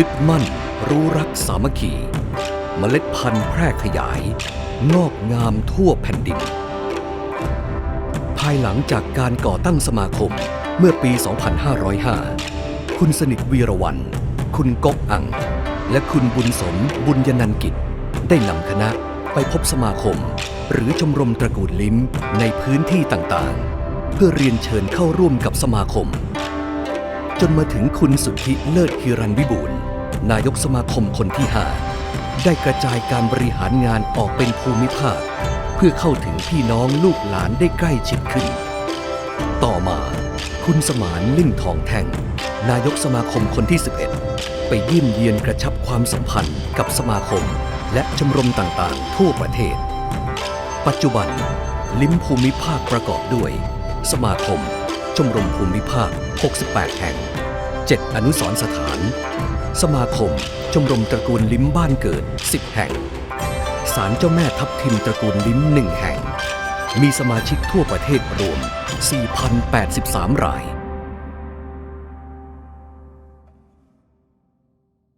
ยึดมั่น รู้รักสามัคคีเมล็ดพันธุ์แพร่ขยาย งอกงามทั่วแผ่นดิน ภายหลังจากการก่อตั้งสมาคมเมื่อปี 2505 คุณสนิทวีรวัน คุณก๊กอัง และคุณบุญสมบุญยนันกิจ ได้นำคณะไปพบสมาคม หรือชมรมตระกูลลิ้มในพื้นที่ต่างๆ เพื่อเรียนเชิญเข้าร่วมกับสมาคม จนมาถึงคุณสุทธิเลิศฮิรันวิบูลนายกสมาคมคนที่ 5 ได้กระจายการบริหารงานออกเป็นภูมิภาค เพื่อเข้าถึงพี่น้องลูกหลานได้ใกล้ชิดขึ้น ต่อมาคุณสมานลิ่งทองแท่งนายกสมาคมคนที่ 11 ไปเยี่ยมเยียนกระชับความสัมพันธ์กับสมาคม และชมรมต่างๆ ทั่วประเทศ ปัจจุบัน ลิ้มภูมิภาคประกอบด้วย สมาคม ชมรมภูมิภาค 68 แห่ง 7 อนุสรสถาน สมาคม ชมรมตระกูลลิ้มบ้านเกิด 10 แห่ง ศาลเจ้าแม่ทับทิมตระกูลลิ้ม 1 แห่ง มีสมาชิกทั่วประเทศรวม 4,083 ราย